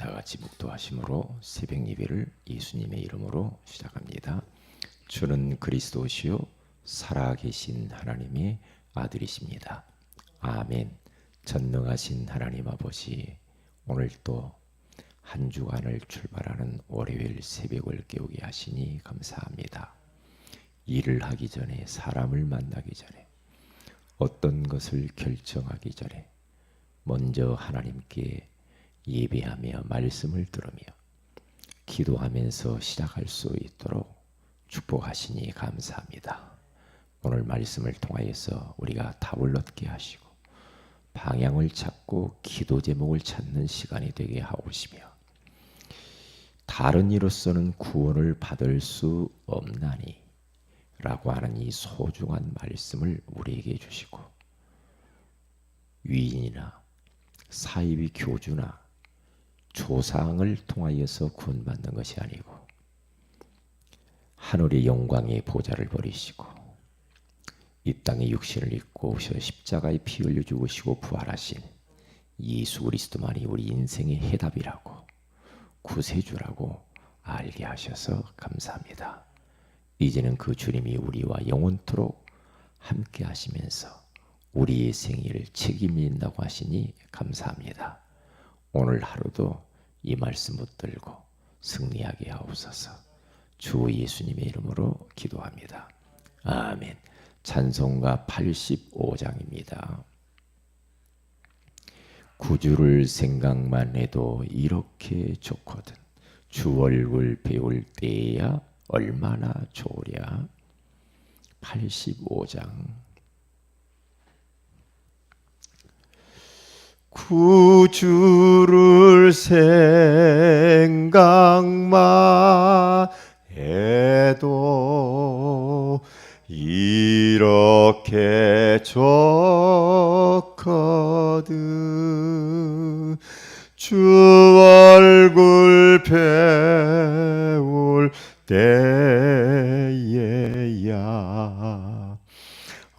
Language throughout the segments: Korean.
다 같이 묵도하심으로 새벽 예배를 예수님의 이름으로 시작합니다. 주는 그리스도시요 살아계신 하나님의 아들이십니다. 아멘. 전능하신 하나님 아버지 오늘 또 한 주간을 출발하는 월요일 새벽을 깨우게 하시니 감사합니다. 일을 하기 전에 사람을 만나기 전에 어떤 것을 결정하기 전에 먼저 하나님께 예배하며 말씀을 들으며 기도하면서 시작할 수 있도록 축복하시니 감사합니다. 오늘 말씀을 통하여서 우리가 답을 얻게 하시고 방향을 찾고 기도 제목을 찾는 시간이 되게 하옵시며 다른 이로서는 구원을 받을 수 없나니 라고 하는 이 소중한 말씀을 우리에게 주시고 위인이나 사이비 교주나 조상을 통하여서 구원받는 것이 아니고 하늘의 영광의 보좌를 버리시고 이 땅에 육신을 입고 오셔 십자가에 피 흘려 죽으시고 부활하신 예수 그리스도만이 우리 인생의 해답이라고 구세주라고 알게 하셔서 감사합니다. 이제는 그 주님이 우리와 영원토록 함께 하시면서 우리의 생일을 책임진다고 하시니 감사합니다. 오늘 하루도 이 말씀 붙들고 승리하게 하옵소서. 주 예수님의 이름으로 기도합니다. 아멘. 찬송가 85장입니다. 구주를 생각만 해도 이렇게 좋거든. 주 얼굴 배울 때야 얼마나 좋으랴. 85장. 구주를 생각만 해도 이렇게 좋거든. 주 얼굴 배울 때에야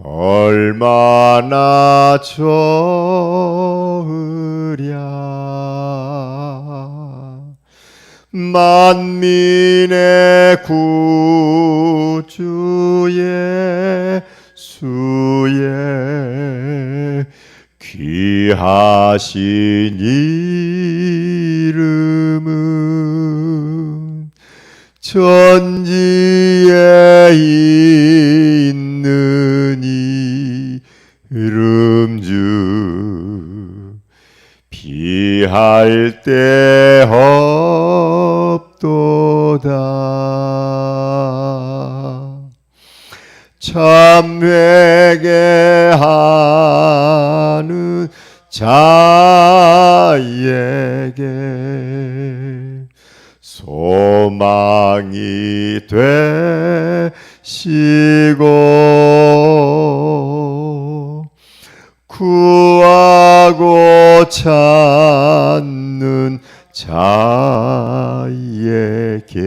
얼마나 좋으랴. 만민의 구주의 수의 귀하신 이름은 전지 할데 자에게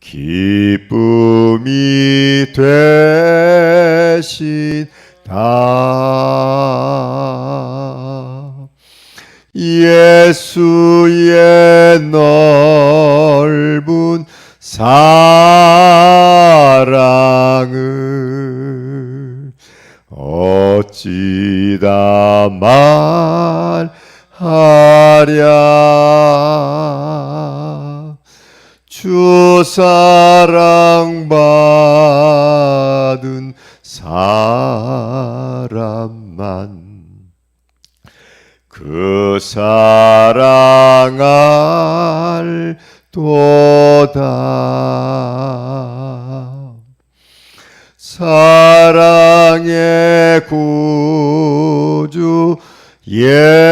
기쁨이 되신다. 예수의 넓은 사랑을 어찌다 말하 랴 주 사랑 받은 사람만 그 사랑할 도다. 사랑의 구주 예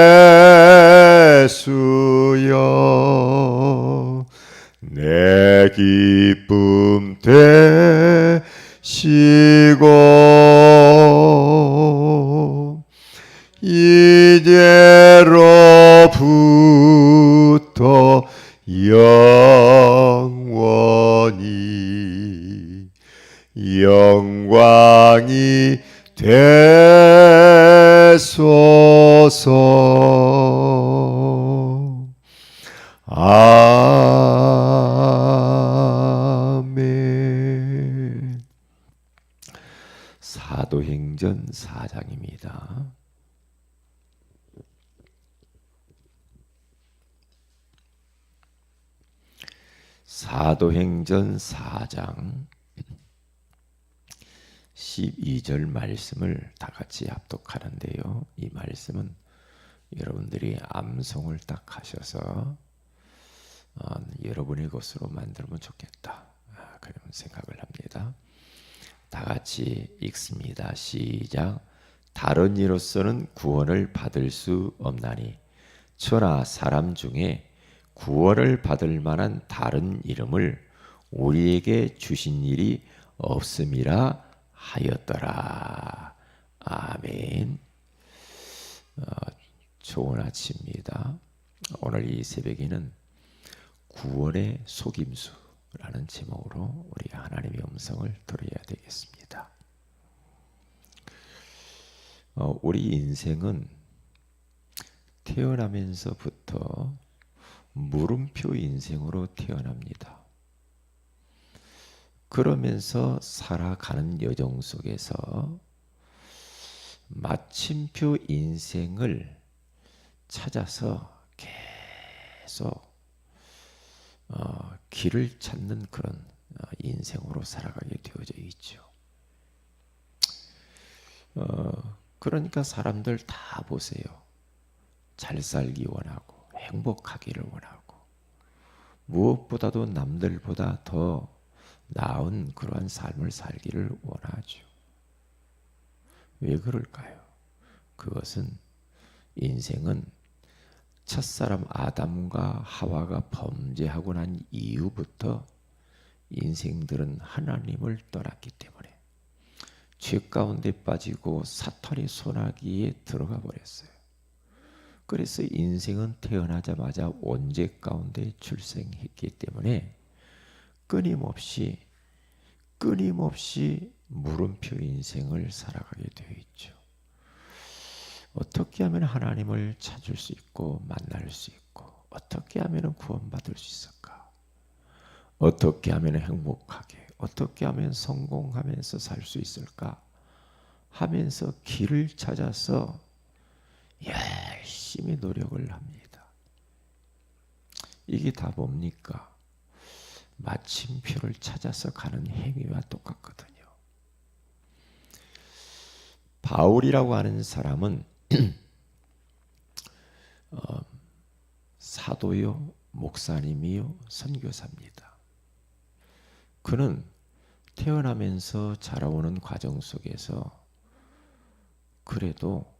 사도행전 4장 12절 말씀을 다 같이 합독하는데요. 이 말씀은 여러분들이 암송을 딱 하셔서 어, 여러분의 것으로 만들면 좋겠다. 아, 그런 생각을 합니다. 다 같이 읽습니다. 시작. 다른 이로서는 구원을 받을 수 없나니 천하 사람 중에 구원을 받을 만한 다른 이름을 우리에게 주신 일이 없음이라 하였더라. 아멘. 어, 좋은 아침입니다. 오늘 이 새벽에는 구원의 속임수라는 제목으로 우리가 하나님의 음성을 들어야 되겠습니다. 어, 우리 인생은 태어나면서부터 물음표 인생으로 태어납니다. 그러면서 살아가는 여정 속에서 마침표 인생을 찾아서 계속 어, 길을 찾는 그런 어, 인생으로 살아가게 되어져 있죠. 어, 그러니까 사람들 다 보세요. 잘 살기 원하고 행복하기를 원하고 무엇보다도 남들보다 더 나은 그러한 삶을 살기를 원하죠. 왜 그럴까요? 그것은 인생은 첫사람 아담과 하와가 범죄하고 난 이후부터 인생들은 하나님을 떠났기 때문에 죄 가운데 빠지고 사탄의 소나기에 들어가 버렸어요. 그래서 인생은 태어나자마자 원죄 가운데 출생했기 때문에 끊임없이 끊임없이 물음표 인생을 살아가게 되어 있죠. 어떻게 하면 하나님을 찾을 수 있고 만날 수 있고 어떻게 하면 구원받을 수 있을까? 어떻게 하면 행복하게 어떻게 하면 성공하면서 살 수 있을까? 하면서 길을 찾아서 열심히 노력을 합니다. 이게 다 뭡니까? 마침표를 찾아서 가는 행위와 똑같거든요. 바울이라고 하는 사람은 어, 사도요, 목사님이요, 선교사입니다. 그는 태어나면서 자라오는 과정 속에서 그래도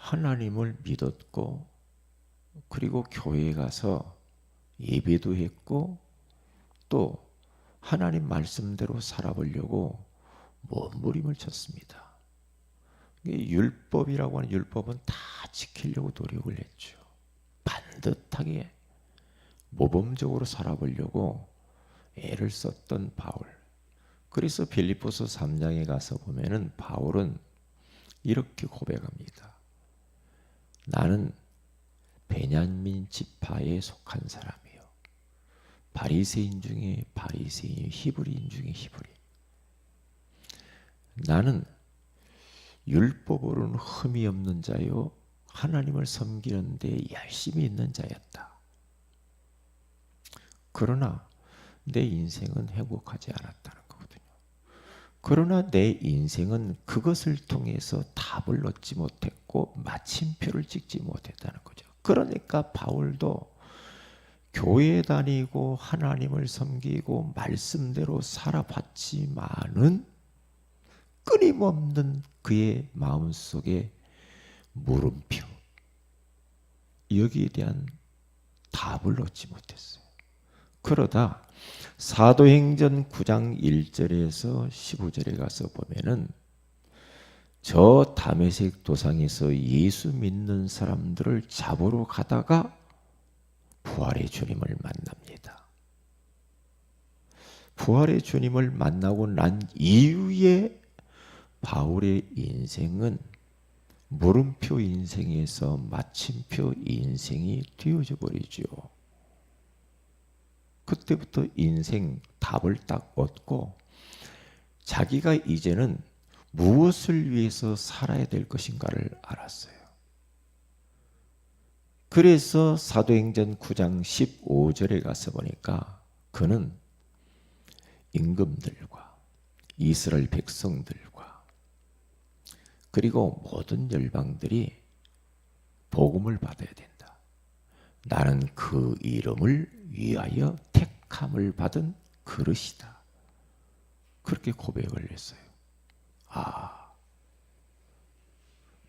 하나님을 믿었고 그리고 교회에 가서 예배도 했고 또 하나님 말씀대로 살아보려고 몸부림을 쳤습니다. 율법이라고 하는 율법은 다 지키려고 노력을 했죠. 반듯하게 모범적으로 살아보려고 애를 썼던 바울. 그래서 빌립보서 3장에 가서 보면은 바울은 이렇게 고백합니다. 나는 베냐민 지파에 속한 사람이요. 바리새인 중에 바리새인, 히브리인 중에 히브리. 나는 율법으로는 흠이 없는 자요 하나님을 섬기는 데 열심히 있는 자였다. 그러나 내 인생은 행복하지 거거든요. 그러나 내 인생은 그것을 통해서 답을 얻지 못했고 마침표를 찍지 못했다는 거죠. 그러니까 바울도 교회 다니고 하나님을 섬기고 말씀대로 살아봤지만은 끊임없는 그의 마음 속에 물음표 여기에 대한 답을 얻지 못했어요. 그러다 사도행전 9장 1절에서 15절에 가서 보면은 저 담에색 도상에서 예수 믿는 사람들을 잡으러 가다가 부활의 주님을 만납니다. 부활의 주님을 만나고 난 이후에 바울의 인생은 물음표 인생에서 마침표 인생이 되어져 버리죠. 그때부터 인생 답을 딱 얻고 자기가 이제는 무엇을 위해서 살아야 될 것인가를 알았어요. 그래서 사도행전 9장 15절에 가서 보니까 그는 임금들과 이스라엘 백성들과 그리고 모든 열방들이 복음을 받아야 된다. 나는 그 이름을 위하여 택함을 받은 그릇이다. 그렇게 고백을 했어요. 아,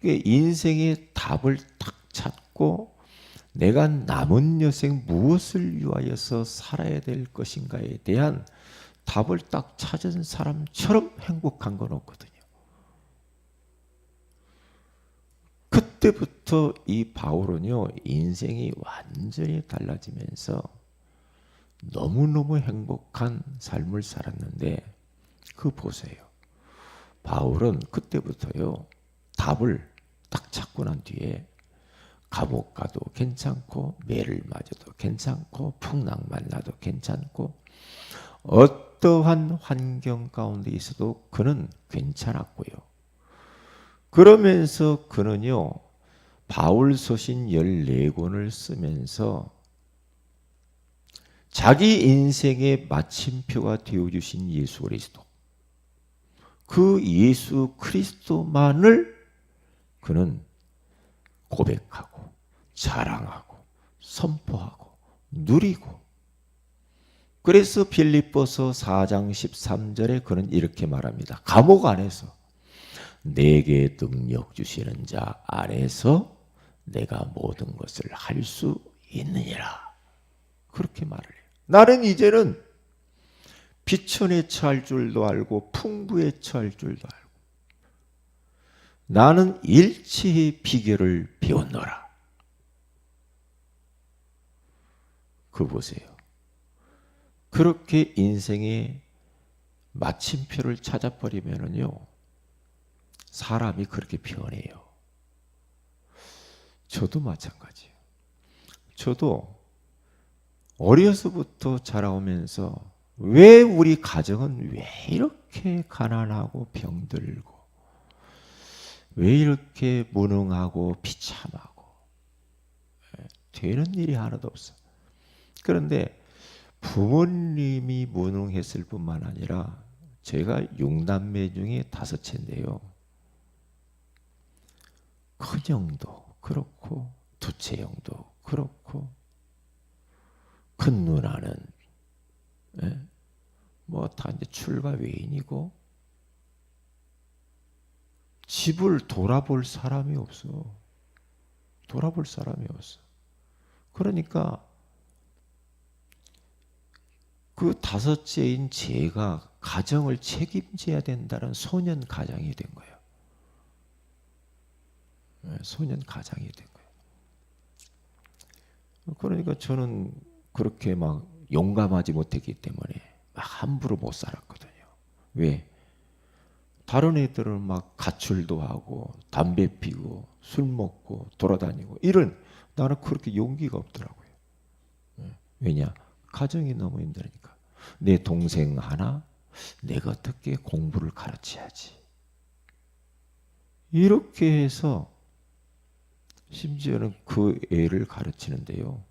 인생의 답을 딱 찾고 내가 남은 여생 무엇을 위하여서 살아야 될 것인가에 대한 답을 딱 찾은 사람처럼 행복한 건 없거든요. 그때부터 이 바울은요, 인생이 완전히 달라지면서 너무너무 행복한 삶을 살았는데, 그 보세요. 바울은 그때부터요, 답을 딱 찾고 난 뒤에 감옥 가도 괜찮고 매를 맞아도 괜찮고 풍랑 만나도 괜찮고 어떠한 환경 가운데 있어도 그는 괜찮았고요. 그러면서 그는요 바울 서신 14권을 쓰면서 자기 인생의 마침표가 되어 주신 예수 그리스도 그 예수 그리스도만을 그는 고백하고 자랑하고 선포하고 누리고 그래서 빌립보서 4장 13절에 그는 이렇게 말합니다. 감옥 안에서 내게 능력 주시는 자 안에서 내가 모든 것을 할 수 있느니라. 그렇게 말을 해요. 나는 이제는 비천에 처할 줄도 알고 풍부에 처할 줄도 알고 나는 일체의 비결을 배웠노라. 그 보세요. 그렇게 인생의 마침표를 찾아버리면은요, 사람이 그렇게 변해요. 저도 마찬가지예요. 저도 어려서부터 자라오면서 왜 우리 가정은 왜 이렇게 가난하고 병들고 왜 이렇게 무능하고 비참하고 예, 되는 일이 하나도 없어. 그런데 부모님이 무능했을 뿐만 아니라 제가 6남매 중에 다섯째인데요. 큰형도 그렇고 두째 형도 그렇고 큰 누나는 예? 뭐다 이제 출가 외인이고 집을 돌아볼 사람이 없어. 돌아볼 사람이 없어. 그러니까 그 다섯째인 제가 가정을 책임져야 된다는 소년 가장이 된 거예요. 네, 소년 가장이 된 거예요. 그러니까 저는 그렇게 막 용감하지 못했기 때문에 막 함부로 못 살았거든요. 왜? 다른 애들은 막 가출도 하고 담배 피고 술 먹고 돌아다니고 이런 나는 그렇게 용기가 없더라고요. 예. 왜냐? 가정이 너무 힘드니까. 내 동생 하나 내가 어떻게 공부를 가르쳐야지. 이렇게 해서 심지어는 그 애를 가르치는데요.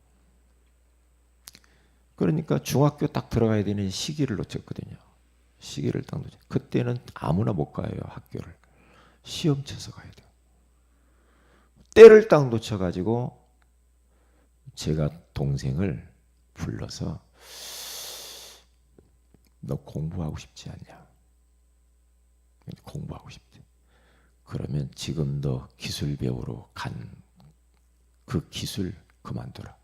그러니까 중학교 딱 들어가야 되는 시기를 놓쳤거든요. 시기를 딱 놓쳐. 그때는 아무나 못 가요 학교를. 시험 쳐서 가야 돼요. 때를 딱 놓쳐가지고 제가 동생을 불러서 너 공부하고 싶지 않냐? 공부하고 싶대. 그러면 지금 너 기술 배우러 간 그 기술 그만둬라.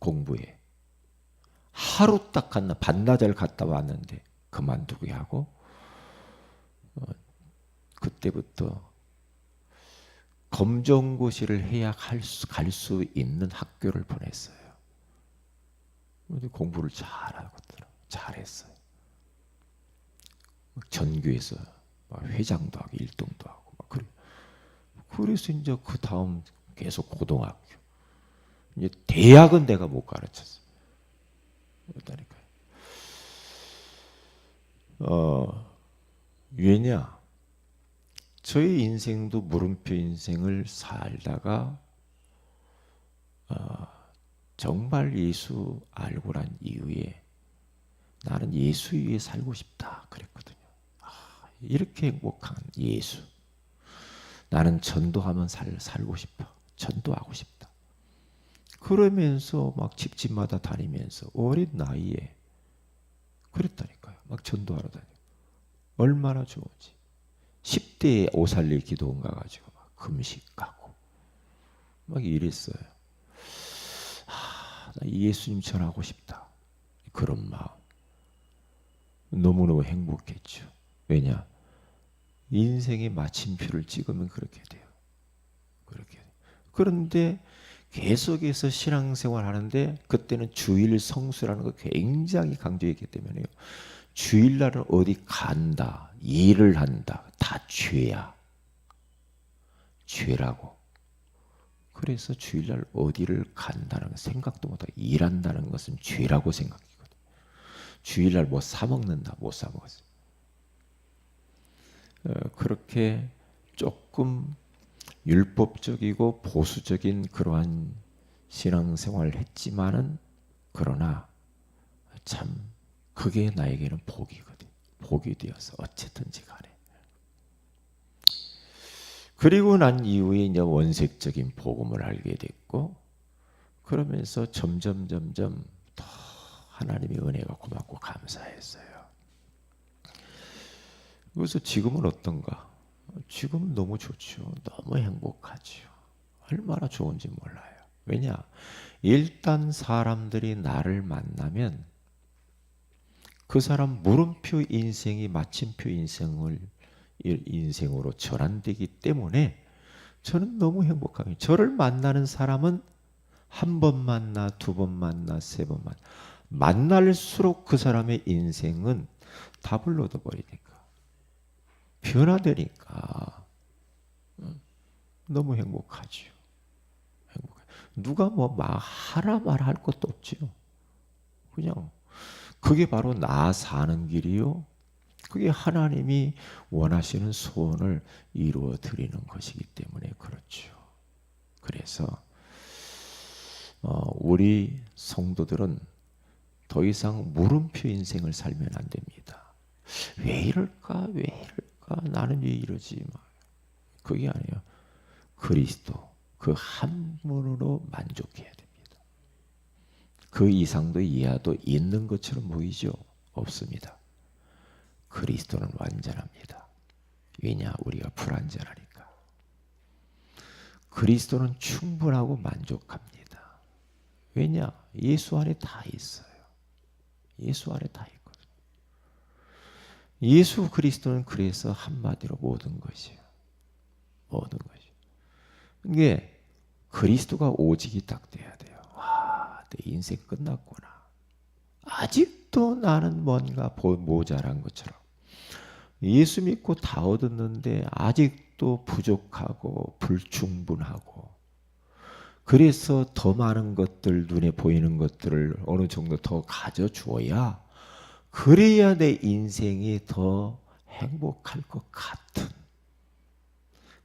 공부해. 하루 딱 갔나 반나절 갔다 왔는데 그만두게 하고 어, 그때부터 검정고시를 해야 갈수 있는 학교를 보냈어요. 공부를 잘하고 잘했어요. 전교에서 회장도 하고 일등도 하고 막 그래. 그래서 이제 그 다음 계속 고등학교. 이제 대학은 내가 못 가르쳤어. 그렇다니까요. 어, 왜냐? 저의 인생도 물음표 인생을 살다가 어, 정말 예수 알고 난 이후에 나는 예수 위에 살고 싶다 그랬거든요. 아, 이렇게 행복한 예수. 나는 전도하면 살, 살고 싶어. 전도하고 싶다. 그러면서 막 집집마다 다니면서 어린 나이에 그랬다니까요. 막 전도하러 다녀. 얼마나 좋은지. 10대에 오살리 기도원 가가지고 막 금식 가고 막 이랬어요. 아, 나 예수님 전하고 싶다. 그런 마음. 너무너무 행복했죠. 왜냐? 인생의 마침표를 찍으면 그렇게 돼요. 그렇게. 그런데 계속해서 신앙생활 하는데 그때는 주일 성수라는 거 굉장히 강조했기 때문에요. 주일날은 어디 간다, 일을 한다, 다 죄야. 죄라고. 그래서 주일날 어디를 간다는 생각도 못하고 일한다는 것은 죄라고 생각했거든. 주일날 뭐 사먹는다, 못 사먹었어. 어, 그렇게 조금 율법적이고 보수적인 그러한 신앙생활을 했지만은 그러나 참 그게 나에게는 복이거든. 복이 되어서 어쨌든지 간에. 그리고 난 이후에 이제 원색적인 복음을 알게 됐고 그러면서 점점 점점 더 하나님의 은혜가 고맙고 감사했어요. 그래서 지금은 어떤가? 지금은 너무 좋죠. 너무 행복하죠. 얼마나 좋은지 몰라요. 왜냐? 일단 사람들이 나를 만나면 그 사람 물음표 인생이 마침표 인생을 인생으로 전환되기 때문에 저는 너무 행복하게 저를 만나는 사람은 한 번 만나 두 번 만나 세 번 만나 만날수록 그 사람의 인생은 답을 얻어버리니까 변화되니까 너무 행복하죠. 행복해. 누가 뭐 하라 말할 것도 없지요. 그냥 그게 바로 나 사는 길이요. 그게 하나님이 원하시는 소원을 이루어 드리는 것이기 때문에 그렇죠. 그래서 어, 우리 성도들은 더 이상 물음표 인생을 살면 안 됩니다. 왜 이럴까? 왜 이럴까? 나는 왜 이러지? 그게 아니에요. 그리스도 그 한 분으로 만족해야 됩니다. 그 이상도 이하도 있는 것처럼 보이죠? 없습니다. 그리스도는 완전합니다. 왜냐? 우리가 불완전하니까. 그리스도는 충분하고 만족합니다. 왜냐? 예수 안에 다 있어요. 예수 안에 다 있거든. 예수 그리스도는 그래서 한마디로 모든 것이에요. 모든 것이. 이게 그리스도가 오직이 딱 돼야 돼요. 와, 내 인생 끝났구나. 아직도 나는 뭔가 모자란 것처럼. 예수 믿고 다 얻었는데 아직도 부족하고 불충분하고 그래서 더 많은 것들 눈에 보이는 것들을 어느 정도 더 가져 주어야 그래야 내 인생이 더 행복할 것 같은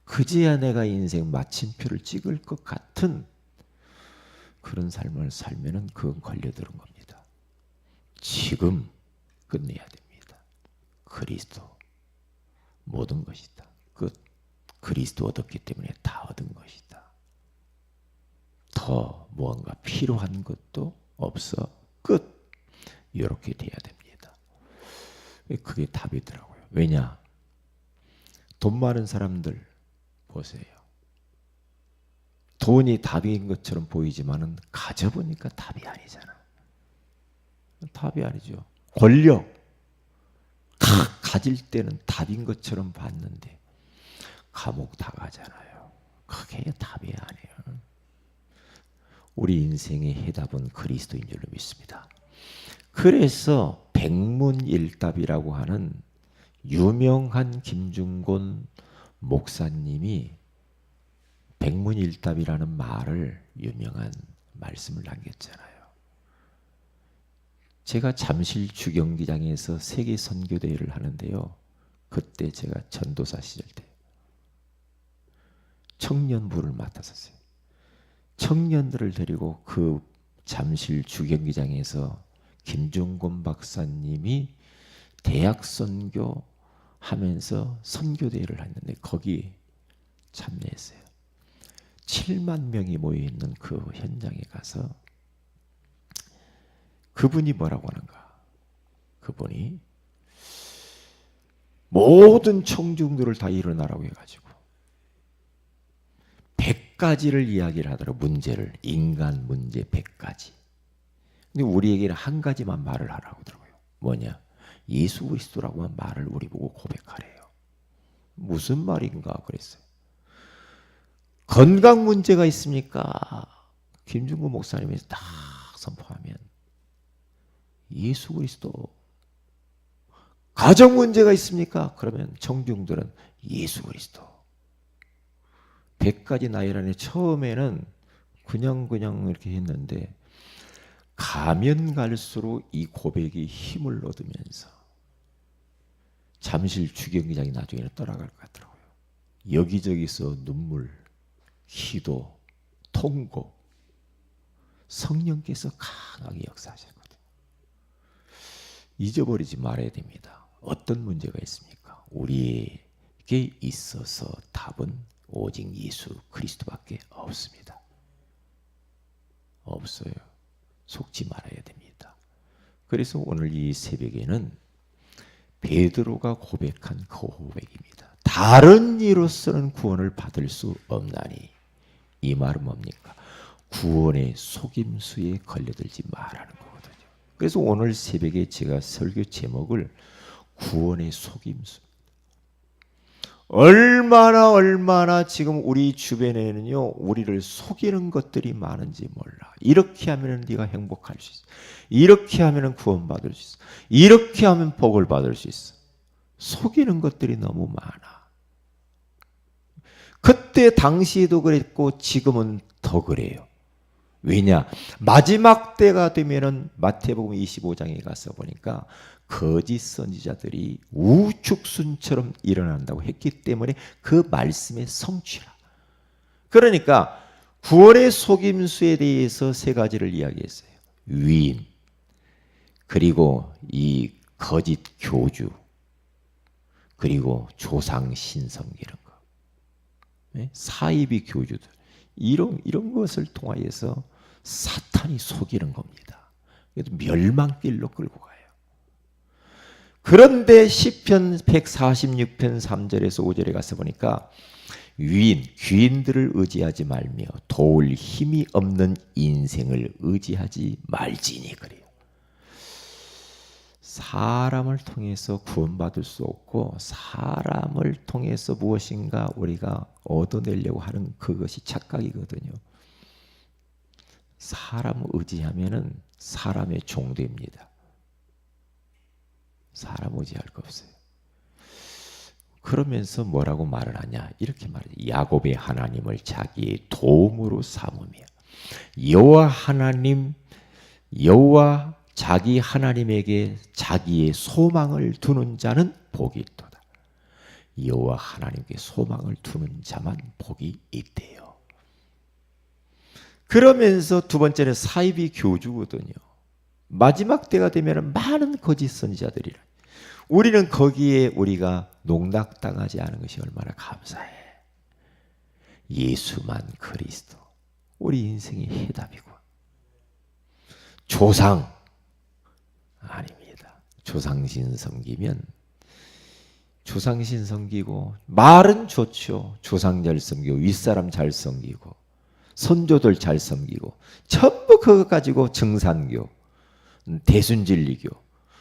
그제야 내가 인생 마침표를 찍을 것 같은 그런 삶을 살면은 그건 걸려드는 겁니다. 지금 끝내야 됩니다. 그리스도 모든 것이다. 끝. 그리스도 얻었기 때문에 다 얻은 것이다. 더 무언가 필요한 것도 없어. 끝. 이렇게 돼야 됩니다. 그게 답이더라고요. 왜냐? 돈 많은 사람들 보세요. 돈이 답인 것처럼 보이지만은 가져보니까 답이 아니잖아. 답이 아니죠. 권력 다 가질 때는 답인 것처럼 봤는데 감옥 다 가잖아요. 그게 답이 아니에요. 우리 인생의 해답은 그리스도인 줄로 믿습니다. 그래서 백문일답이라고 하는 유명한 김중곤 목사님이 백문일답이라는 말을 유명한 말씀을 남겼잖아요. 제가 잠실 주경기장에서 세계 선교 대회를 하는데요. 그때 제가 전도사 시절 때 청년부를 맡았었어요. 청년들을 데리고 그 잠실 주경기장에서 김종곤 박사님이 대학 선교 하면서 선교 대회를 했는데 거기 참여했어요. 7만 명이 모여 있는 그 현장에 가서 그분이 뭐라고 하는가? 그분이 모든 청중들을 다 일어나라고 해가지고 100가지를 이야기를 하더라고 문제를 인간 문제 100가지. 근데 우리에게는 한 가지만 말을 하라고 하더라고요. 뭐냐? 예수 그리스도라고만 말을 우리 보고 고백하래요. 무슨 말인가 그랬어요. 건강 문제가 있습니까? 김중구 목사님이 딱 선포하면 예수 그리스도 가정 문제가 있습니까? 그러면 청중들은 예수 그리스도 100가지 나이라네 처음에는 그냥 그냥 이렇게 했는데 가면 갈수록 이 고백이 힘을 얻으면서 잠실 주경기장이 나중에는 떠나갈 것 같더라고요. 여기저기서 눈물, 기도, 통고 성령께서 강하게 역사하셨거든요. 잊어버리지 말아야 됩니다. 어떤 문제가 있습니까? 우리에게 있어서 답은 오직 예수 그리스도밖에 없습니다. 없어요. 속지 말아야 됩니다. 그래서 오늘 이 새벽에는 베드로가 고백한 그 고백입니다. 다른 이로서는 구원을 받을 수 없나니 이 말은 뭡니까? 구원의 속임수에 걸려들지 말라는 거거든요. 그래서 오늘 새벽에 제가 설교 제목을 구원의 속임수 얼마나 얼마나 지금 우리 주변에는요 우리를 속이는 것들이 많은지 몰라. 이렇게 하면은 네가 행복할 수 있어. 이렇게 하면은 구원받을 수 있어. 이렇게 하면 복을 받을 수 있어. 속이는 것들이 너무 많아. 그때 당시에도 그랬고 지금은 더 그래요. 왜냐? 마지막 때가 되면은 마태복음 25장에 가서 보니까 거짓 선지자들이 우축순처럼 일어난다고 했기 때문에 그 말씀의 성취라. 그러니까 구원의 속임수에 대해서 세 가지를 이야기했어요. 위인, 그리고 이 거짓 교주, 그리고 조상 신성 이런 거, 네? 사이비 교주들 이런 이런 것을 통하여서 사탄이 속이는 겁니다. 그래도 멸망길로 끌고 가요. 그런데 시편 146편 3절에서 5절에 가서 보니까 위인, 귀인들을 의지하지 말며 도울 힘이 없는 인생을 의지하지 말지니 그래요. 사람을 통해서 구원받을 수 없고 사람을 통해서 무엇인가 우리가 얻어내려고 하는 그것이 착각이거든요. 사람 의지하면은 사람의 종됩니다. 사람 의지할 거 없어요. 그러면서 뭐라고 말을 하냐? 이렇게 말해. 야곱의 하나님을 자기의 도움으로 삼으며 여호와 하나님 여호와 자기 하나님에게 자기의 소망을 두는 자는 복이 있도다. 여호와 하나님께 소망을 두는 자만 복이 있대요. 그러면서 두 번째는 사이비 교주거든요. 마지막 때가 되면 많은 거짓 선지자들이라. 우리는 거기에 우리가 농락당하지 않은 것이 얼마나 감사해. 예수만 그리스도. 우리 인생의 해답이고. 조상 아닙니다. 조상신 섬기면 조상신 섬기고 말은 좋죠. 조상 잘 섬기고 윗사람 잘 섬기고 선조들 잘 섬기고 전부 그거 가지고 증산교 대순진리교,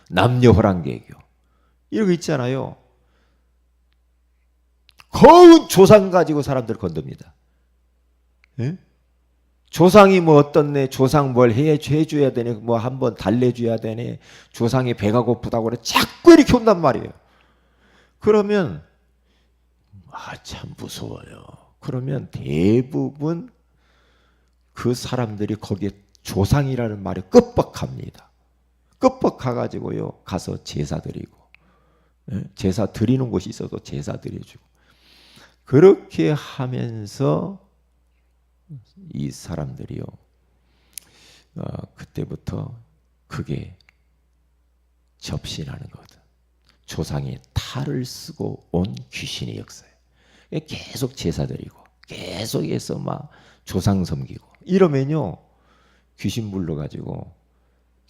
남녀 호랑개교 이런 거 있잖아요. 거운 조상 가지고 사람들 건듭니다. 예? 조상이 뭐 어떻네, 조상 뭘 해, 해줘야 되네, 뭐 한번 달래줘야 되네, 조상이 배가 고프다고 그래. 자꾸 이렇게 온단 말이에요. 그러면, 아, 참 무서워요. 그러면 대부분 그 사람들이 거기에 조상이라는 말에 끄뻑합니다. 끄뻑 가가지고요 가서 제사 드리고 예, 제사 드리는 곳이 있어도 제사 드려주고 그렇게 하면서 이 사람들이요 어, 그때부터 그게 접신하는 거거든. 조상의 탈을 쓰고 온 귀신의 역사예요. 계속 제사 드리고 계속해서 막 조상 섬기고 이러면요 귀신 불러가지고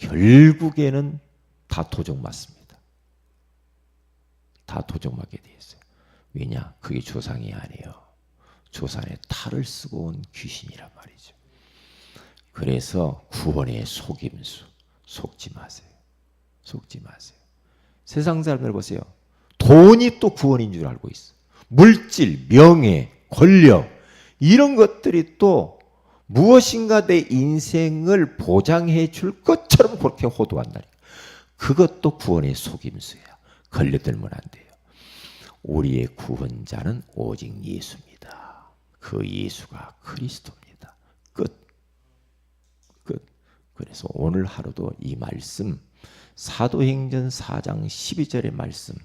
결국에는 다 도적 맞습니다. 다 도적 맞게 돼 있어요. 왜냐? 그게 조상이 아니에요. 조상의 탈을 쓰고 온 귀신이란 말이죠. 그래서 구원의 속임수 속지 마세요. 속지 마세요. 세상 사람들 보세요. 돈이 또 구원인 줄 알고 있어. 물질, 명예, 권력 이런 것들이 또 무엇인가 내 인생을 보장해 줄 것처럼 그렇게 호도한다니까. 그것도 구원의 속임수야. 걸려들면 안 돼요. 우리의 구원자는 오직 예수입니다. 그 예수가 그리스도입니다. 끝. 끝. 그래서 오늘 하루도 이 말씀 사도행전 4장 12절의 말씀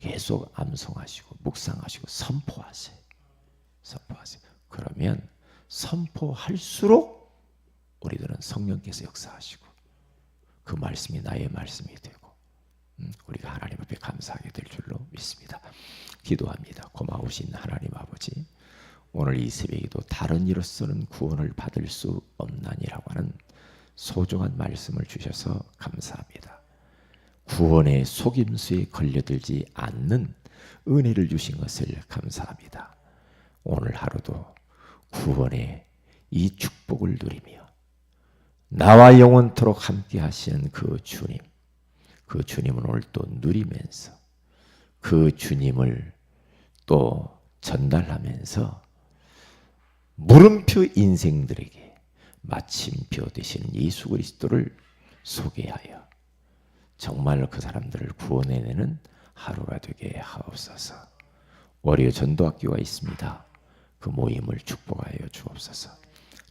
계속 암송하시고 묵상하시고 선포하세요. 선포하세요. 그러면 선포할수록 우리들은 성령께서 역사하시고 그 말씀이 나의 말씀이 되고 음, 우리가 하나님 앞에 감사하게 될 줄로 믿습니다. 기도합니다. 고마우신 하나님 아버지 오늘 이 새벽에도 다른 이로서는 구원을 받을 수 없나니라고 하는 소중한 말씀을 주셔서 감사합니다. 구원의 속임수에 걸려들지 않는 은혜를 주신 것을 감사합니다. 오늘 하루도 구원의 이 축복을 누리며 나와 영원토록 함께 하시는 그 주님, 그 주님은 오늘 또 누리면서 그 주님을 또 전달하면서 물음표 인생들에게 마침표 되시는 예수 그리스도를 소개하여 정말 그 사람들을 구원해내는 하루가 되게 하옵소서. 월요 전도학교가 있습니다. 그 모임을 축복하여 주옵소서.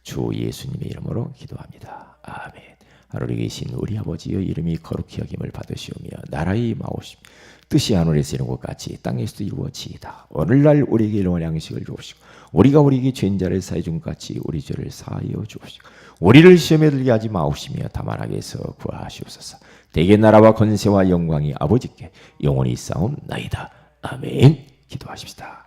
주 예수님의 이름으로 기도합니다. 아멘. 하늘에 계신 우리 아버지여 이름이 거룩히 여김을 받으시오며 나라의 임하오심 뜻이 하늘에서 이룬 것 같이 땅에서도 이루어지이다. 오늘날 우리에게 일용할 양식을 주옵시고 우리가 우리에게 죄인자를 사해 준것 같이 우리 죄를 사하여 주옵시고 우리를 시험에 들게 하지 마옵시며 다만 악에서 구하시옵소서. 대개 나라와 권세와 영광이 아버지께 영원히 싸움 나이다. 아멘. 기도하십시다.